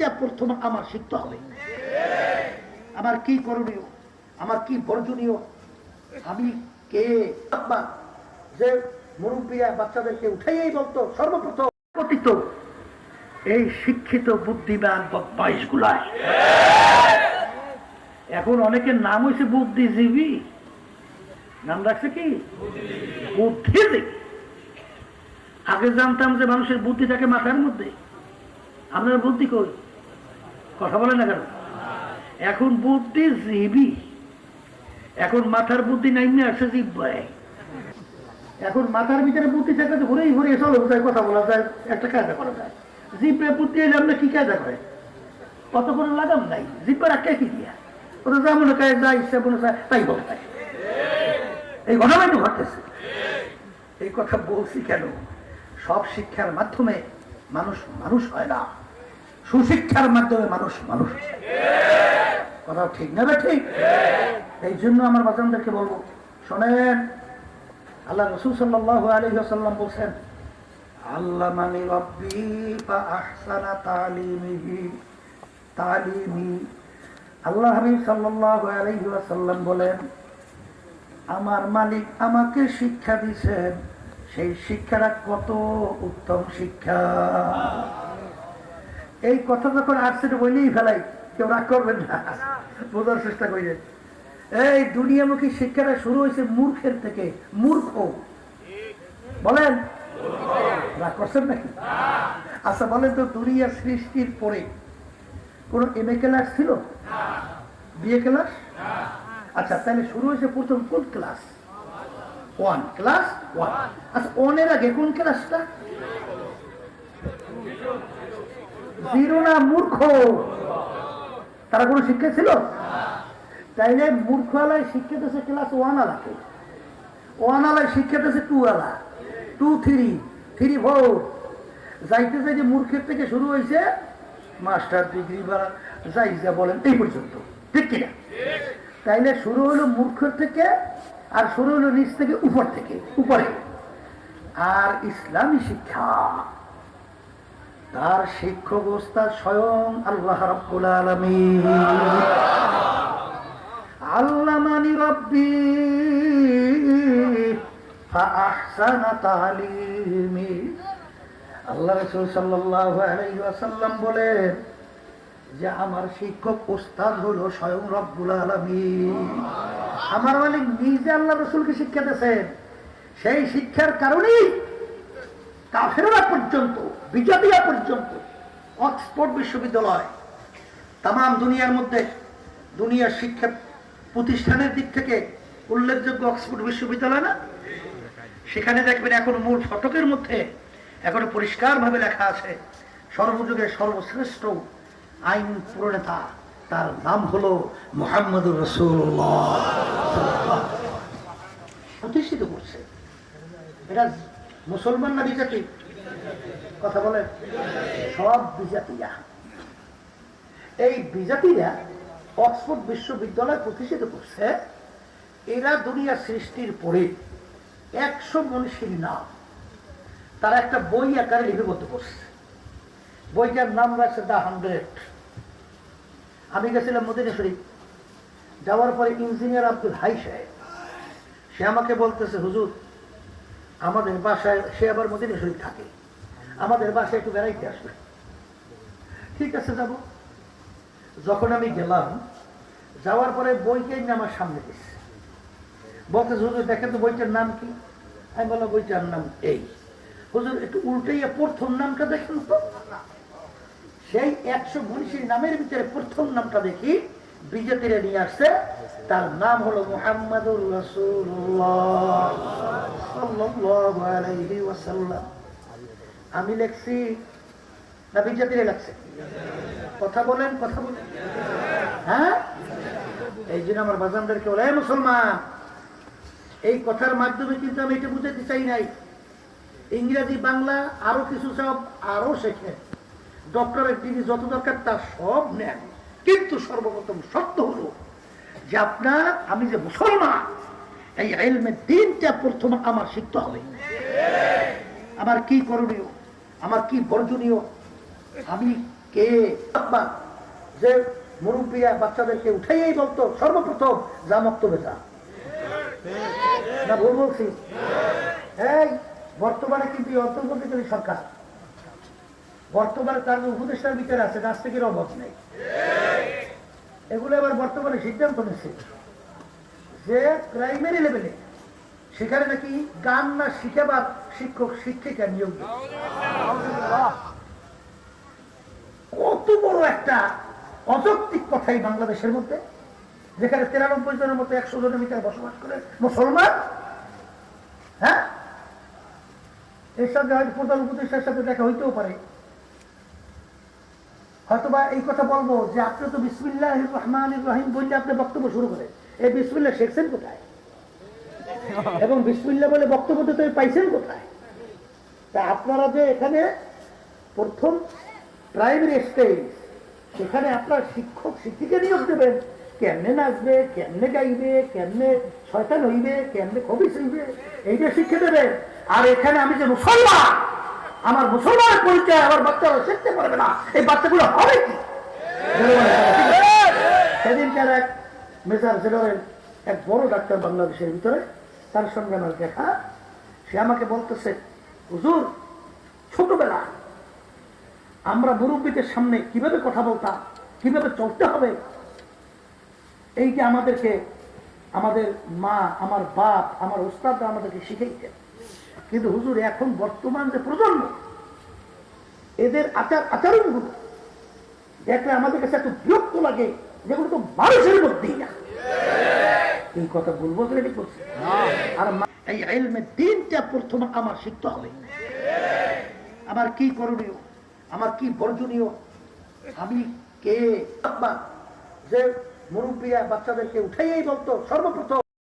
দিনটা প্রথম আমার শিখতে হবে? আমার কি করণীয়? আমার কি বর্জনীয়? আমি কে? যে মুরব্বিয়া বাচ্চাদেরকে উঠাইয়াই বলতো, সর্বপ্রথম এই শিক্ষিত, বুদ্ধিমান বাইশ গুলায়। এখন অনেকের নাম হয়েছে বুদ্ধিজীবী। নাম রাখছে কি? বুদ্ধিজীবী। আগে জানতাম যে মানুষের বুদ্ধি থাকে মাথার মধ্যে। আপনার বুদ্ধি কই? কথা বলে না কেন? এখন বুদ্ধিজীবী এখন মাথার বুদ্ধি নাই না আসছে জিব্বায়। এখন মাথার ভিতরে বুদ্ধি থাকলে তো ঘুরেই ঘুরে চলো যায় কথা বলা যায়, একটা কায়দা করা যায়। জিব্বে বুদ্ধি এলে আমরা কি কায়দা করে? কত করে লাগাম নাই। জিব্বার একটা কি দিয়া? ওটা যা মনে করে যা ইচ্ছা মনে চায়, তাই বলে থাকে। এই ঘটনাই তো ঘটতেছে। এই কথা বলছি কেন? সব শিক্ষার মাধ্যমে মানুষ মানুষ হয় না। সুশিক্ষার মাধ্যমে মানুষ মানুষ। কথা ঠিক না ঠিক? এই জন্য আমার বাচ্চাদেরকে বলব, শোনেন, আল্লাহ রসুল সাল্লাহ আলহিহাসাল্লাম বলছেন আল্লাহ মানে রব্বি বা আহসানা বলেন, আমার মালিক আমাকে শিক্ষা দিছেন সেই শিক্ষাটা কত উত্তম শিক্ষা। এই কথা যখন আসছে বলেই ফেলাই, কেউ রাগ করবেন না। বোঝার চেষ্টা করিলেন এই দুনিয়ামুখী শিক্ষাটা শুরু হয়েছে মূর্খের থেকে, মূর্খ। বলেন? রাগ করছেন নাকি? আচ্ছা বলেন তো, দুনিয়া সৃষ্টির পরে কোন এম এ ক্লাস ছিল? বিএ ক্লাস আচ্ছা তাহলে শুরু হয়েছে প্রথম কোন ক্লাস ওয়ান ক্লাস ওয়ান আচ্ছা ওয়ানের আগে কোন ক্লাসটা জিরো মূর্খ। তারা কোনো শিক্ষা ছিল? তাইলে মূর্খ আলায় শিক্ষা দিয়েছে ক্লাস ওয়ান আলাকে ওয়ান আলায় শিক্ষা দিয়েছে টু আলা। টু থ্রি থ্রি ফোর যাইতে যাইতে মূর্খের থেকে শুরু হয়েছে মাস্টার ডিগ্রি বা যাই যা বলেন, এই পর্যন্ত। ঠিক কিনা? তাইলে শুরু হলো মূর্খের থেকে, আর শুরু হলো নিচ থেকে, উপর থেকে, উপরে। আর ইসলামী শিক্ষা। তার শিক্ষক ওস্তাদ স্বয়ং আল্লাহ রব্বুল আলামিন। আল্লামানি রব্বি ফাআহসানা তালিমি। আল্লাহ রাসূল ওয়াসাল্লাম বলেন যে, আমার শিক্ষক ওস্তাদ হলো স্বয়ং রব্বুল আলামিন। আমার মালিক নিজে আল্লাহ রসুলকে শিক্ষা দিয়েছেন। সেই শিক্ষার কারণেই কাফেরা পর্যন্ত বিজাতিয়া পর্যন্ত, অক্সফোর্ড বিশ্ববিদ্যালয় তাম দুনিয়ার মধ্যে দুনিয়ার শিক্ষা প্রতিষ্ঠানের দিক থেকে উল্লেখযোগ্য অক্সফোর্ড বিশ্ববিদ্যালয় না? সেখানে দেখবেন এখন মূল ফটকের মধ্যে এখন পরিষ্কারভাবে লেখা আছে সর্বযুগের সর্বশ্রেষ্ঠ আইন প্রণেতা, তার নাম হলো মোহাম্মদুর রসুল্লাহ প্রতিষ্ঠিত করছে। এটা মুসলমান না বিজাতি কথা বলে সব বিজাতিরা। এই বিজাতিরা অক্সফোর্ড বিশ্ববিদ্যালয় প্রতিষ্ঠিত করছে। এরা দুনিয়া সৃষ্টির পরে একশো মনীষীর নাম। তারা একটা বই আকারে লিপিবদ্ধ করছে। বইটার নাম রাখছে দ্য হান্ড্রেড। আমি গেছিলাম মদিনা শরীফ। যাওয়ার পরে ইঞ্জিনিয়ার আব্দুল হাই সাহেব, সে আমাকে বলতেছে, হুজুর, আমাদের বাসায় সে আবার মদিনা শরীফ থাকে। আমাদের বাসায় একটু বেড়াইতে আসবে। ঠিক আছে, যাব। যখন আমি গেলাম, যাওয়ার পরে বইকে আমার সামনে দিচ্ছে বলতে হুজুর, দেখেন তো বইটার নাম কি? আমি বললাম, বইটার নাম এই। হুজুর, একটু উল্টাইয়া প্রথম নামটা দেখেন তো। সেই একশো মনীষীর নামের ভিতরে প্রথম নামটা দেখি, বিজেপিরা নিয়ে আসছে। তার নাম হলো মোহাম্মদুর রসুল্লাহ আমি লেখছি না বিজেপিরা লেখছে কথা বলেন কথা বলেন। হ্যাঁ? এই জন্য আমার বাজানদেরকে বলে মুসলমান, এই কথার মাধ্যমে কিন্তু আমি এটা বুঝাতে চাই নাই। ইংরেজি, বাংলা আরও কিছু সব আরও শেখে ডক্টরের ডিগ্রি যত দরকার তার সব নেন। কিন্তু সর্বপ্রথম সত্য হলো যে আপনার, আমি যে মুসলমান, এই এলমের দিনটা প্রথম আমার শিখতে হবে। আমার কি করণীয়? আমার কি বর্জনীয়? আমি কে? আব্বা, যে মুরব্বিয়া বাচ্চাদেরকে উঠাইয়াই বলতো, সর্বপ্রথম যা মক্তবে ভুল বলছি? এই, বর্তমানে কিন্তু অন্তর্বর্তীকালীন সরকার। বর্তমানে তার উপদেষ্টার ভিতরে আছে নাস্তিকের অভাব নেই। এগুলো এবার বর্তমানে সিদ্ধান্ত নিচ্ছে যে প্রাইমারি লেভেলে সেখানে নাকি গান না শিখাবার শিক্ষক শিক্ষিকা নিয়োগ কত বড় একটা অযৌক্তিক কথাই বাংলাদেশের মধ্যে যেখানে তিরানব্বই জনের মতো একশো জনের ভিতরে বসবাস করে মুসলমান হ্যাঁ? এর সঙ্গে হয়তো প্রধান উপদেষ্টার সাথে দেখা হইতেও পারে। হয়তোবা এই কথা বলব যে আপনি তো বিসমিল্লাহ রহমান রহিম বললে আপনি বক্তব্য শুরু করেন। এই বিসমিল্লা শেখছেন কোথায়? এবং বিসমিল্লা বলে বক্তব্য দিতে পাইছেন কোথায়? তা আপনারা যে এখানে প্রথম প্রাইমারি স্টেজ সেখানে আপনার শিক্ষক শিক্ষিকা নিয়োগ দেবেন। কেমনে নাচবে কেমনে গাইবে কেমনে শয়তান হইবে কেমনে খবিস হইবে এইটা শিক্ষা দেবেন। আর এখানে আমি যে মুসলমান আমার মুসলমানের পরিচয় আমার বাচ্চারা শিখতে পারবে না। এই বাচ্চাগুলো হবে কি? সেদিনকার এক মেজার জেনারেল এক বড় ডাক্তার বাংলাদেশের ভিতরে তার সঙ্গে আমার দেখা সে আমাকে বলতেছে, হুজুর, ছোটবেলা আমরা মুরব্বীদের সামনে কীভাবে কথা বলতাম, কীভাবে চলতে হবে? এই যে আমাদেরকে, আমাদের মা, আমার বাপ, আমার ওস্তাদরা আমাদেরকে শিখাইতেন। কিন্তু হুজুর, এখন বর্তমান যে প্রজন্ম, এদের আচার, আচরণগুলো দেখলে আমাদের কাছে এত বিরক্ত লাগে যেগুলো তো মানুষের মধ্যেই না। এই কথা রেডি এই এলমের দিনটা প্রথম আমার শিখতে হবে। আমার কি করণীয়? আমার কি বর্জনীয়? আমি কে? যে মুরব্বীরা বাচ্চাদেরকে উঠাইয়াই বলতো, সর্বপ্রথম